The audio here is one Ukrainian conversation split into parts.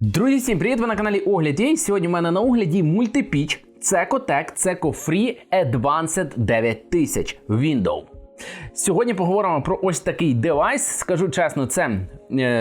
Друзі, всім привіт! Ви на каналі Огляді. Сьогодні в мене на огляді мультипіч Cecotec Ceco Free Advanced 9000 Window. Сьогодні поговоримо про ось такий девайс. Скажу чесно, це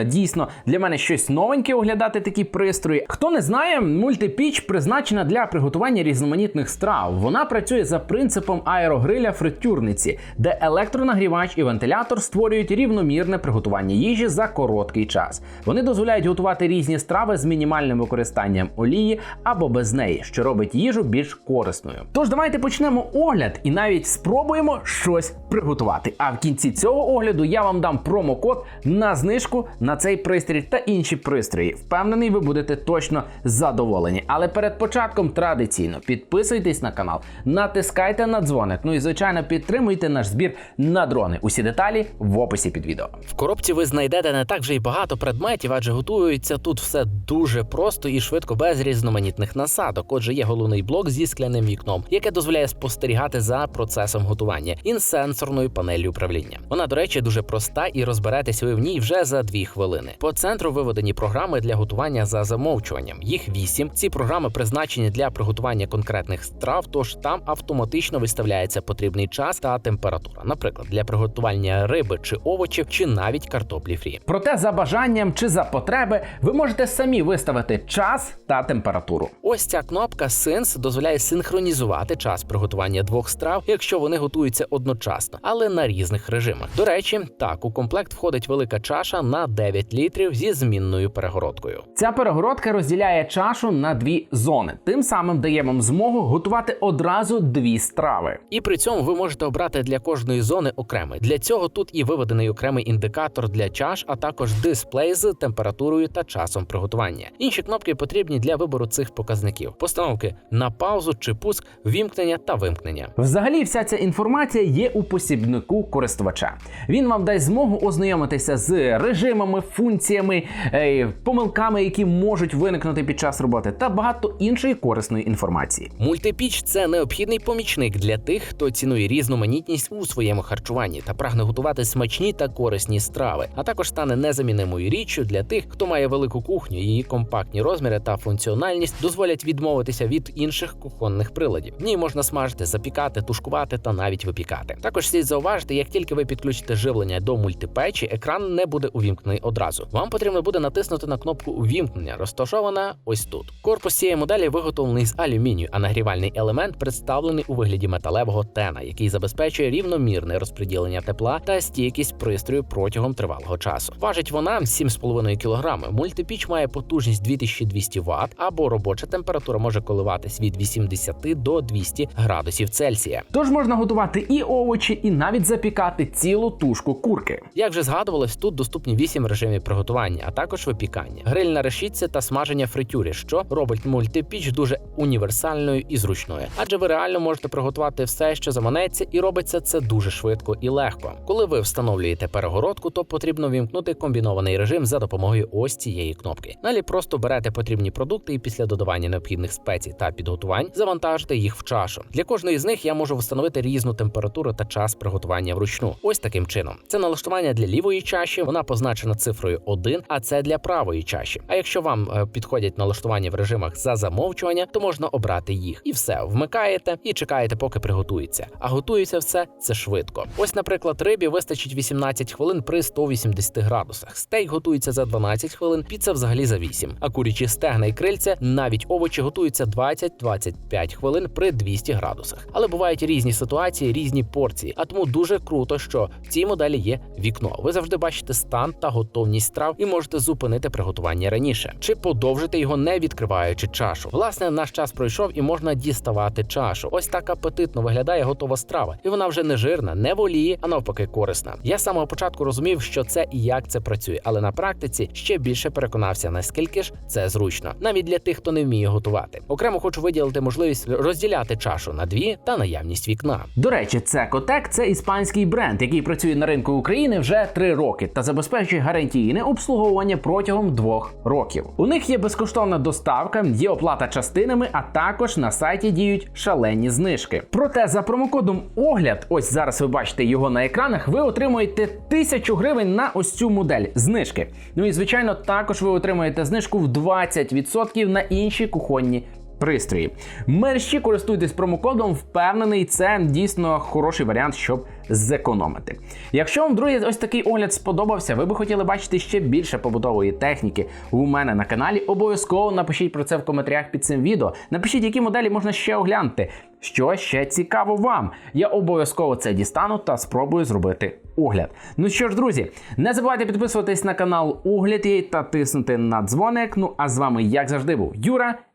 дійсно для мене щось новеньке оглядати такі пристрої. Хто не знає, мультипіч призначена для приготування різноманітних страв. Вона працює за принципом аерогриля фритюрниці, де електронагрівач і вентилятор створюють рівномірне приготування їжі за короткий час. Вони дозволяють готувати різні страви з мінімальним використанням олії або без неї, що робить їжу більш корисною. Тож давайте почнемо огляд і навіть спробуємо щось приготувати. А в кінці цього огляду я вам дам промокод на знижку на цей пристрій та інші пристрої. Впевнений, ви будете точно задоволені. Але перед початком традиційно підписуйтесь на канал, натискайте на дзвоник. Ну і звичайно підтримуйте наш збір на дрони. Усі деталі в описі під відео. В коробці ви знайдете не так вже й багато предметів, адже готується тут все дуже просто і швидко без різноманітних насадок. Отже, є головний блок зі скляним вікном, яке дозволяє спостерігати за процесом готування і сенсорною панелью управління. Вона, до речі, дуже проста і розберетеся ви в ній вже за дві хвилини. По центру виведені програми для готування за замовчуванням. Їх вісім. Ці програми призначені для приготування конкретних страв, тож там автоматично виставляється потрібний час та температура, наприклад, для приготування риби чи овочів, чи навіть картоплі фрі. Проте за бажанням чи за потреби ви можете самі виставити час та температуру. Ось ця кнопка Sense дозволяє синхронізувати час приготування двох страв, якщо вони готуються одночасно, але на різних режимах. До речі, так у комплект входить велика чаша на 9 літрів зі змінною перегородкою. Ця перегородка розділяє чашу на дві зони. Тим самим дає вам змогу готувати одразу дві страви. І при цьому ви можете обрати для кожної зони окремий. Для цього тут і виведений окремий індикатор для чаш, а також дисплей з температурою та часом приготування. Інші кнопки потрібні для вибору цих показників: постановки на паузу чи пуск, вімкнення та вимкнення. Взагалі, вся ця інформація є у посібнику користувача. Він вам дасть змогу ознайомитися з режимами, функціями, е, помилками, які можуть виникнути під час роботи, та багато іншої корисної інформації. Мультипіч це необхідний помічник для тих, хто цінує різноманітність у своєму харчуванні та прагне готувати смачні та корисні страви, а також стане незамінимою річчю для тих, хто має велику кухню. Її компактні розміри та функціональність дозволять відмовитися від інших кухонних приладів. В ній можна смажити, запікати, тушкувати та навіть випікати. Також слід зауважити, як тільки ви підключите живлення до мультипечі, екран не буде увімкнений одразу. Вам потрібно буде натиснути на кнопку увімкнення, розташована ось тут. Корпус цієї моделі виготовлений з алюмінію, а нагрівальний елемент представлений у вигляді металевого тена, який забезпечує рівномірне розподілення тепла та стійкість пристрою протягом тривалого часу. Важить вона 7,5 кг. Мультипіч має потужність 2200 Вт, або робоча температура може коливатись від 80 до 200 градусів Цельсія. Тож можна готувати і овочі, і навіть запікати цілу тушку курки. Як вже згадувалось, тут доступні 8 режимів приготування, а також випікання, гриль на решітці та смаження фритюрі, що робить мультипіч дуже універсальною і зручною, адже ви реально можете приготувати все, що заманеться, і робиться це дуже швидко і легко. Коли ви встановлюєте перегородку, то потрібно вімкнути комбінований режим за допомогою ось цієї кнопки. Далі просто берете потрібні продукти і після додавання необхідних спецій та підготувань завантажите їх в чашу. Для кожної з них я можу встановити різну температуру та час приготування вручну. Ось таким чином. Це налаштування для лівої чаші, вона позначена цифрою 1, а це для правої чаші. А якщо вам е, підходять налаштування в режимах за замовчування, то можна обрати їх. І все, вмикаєте і чекаєте, поки приготується. А готується все це швидко. Ось, наприклад, рибі вистачить 18 хвилин при 180 градусах. Стейк готується за 12 хвилин, піца взагалі за 8. А курячі стегна і крильця, навіть овочі готуються 20-25 хвилин при 200 градусах. Але бувають різні ситуації, різні порції. А тому дуже круто, що в цій моделі є вікно. Ви завжди бачите стан та готовність страв і можете зупинити приготування раніше, чи подовжити його не відкриваючи чашу. Власне, наш час пройшов і можна діставати чашу. Ось так апетитно виглядає готова страва, і вона вже не жирна, не воліє, а навпаки, корисна. Я з самого початку розумів, що це і як це працює, але на практиці ще більше переконався, наскільки ж це зручно, навіть для тих, хто не вміє готувати. Окремо хочу виділити можливість розділяти чашу на дві та наявність вікна. До речі, Cecotec – це іспанський бренд, який працює на ринку України вже три роки та забезпечує включаючи гарантійне обслуговування протягом двох років. У них є безкоштовна доставка, є оплата частинами, а також на сайті діють шалені знижки. Проте за промокодом огляд, ось зараз ви бачите його на екранах, ви отримуєте 1000 гривень на ось цю модель знижки. Ну і звичайно, також ви отримаєте знижку в 20% на інші кухонні пристрої. Мерщі користуйтесь промокодом, впевнений, це дійсно хороший варіант, щоб зекономити. Якщо вам, друзі, ось такий огляд сподобався, ви би хотіли бачити ще більше побутової техніки у мене на каналі, обов'язково напишіть про це в коментарях під цим відео. Напишіть, які моделі можна ще оглянути. Що ще цікаво вам. Я обов'язково це дістану та спробую зробити огляд. Ну що ж, друзі, не забувайте підписуватись на канал Огляд та тиснути на дзвоник. Ну а з вами, як завжди, був Юра.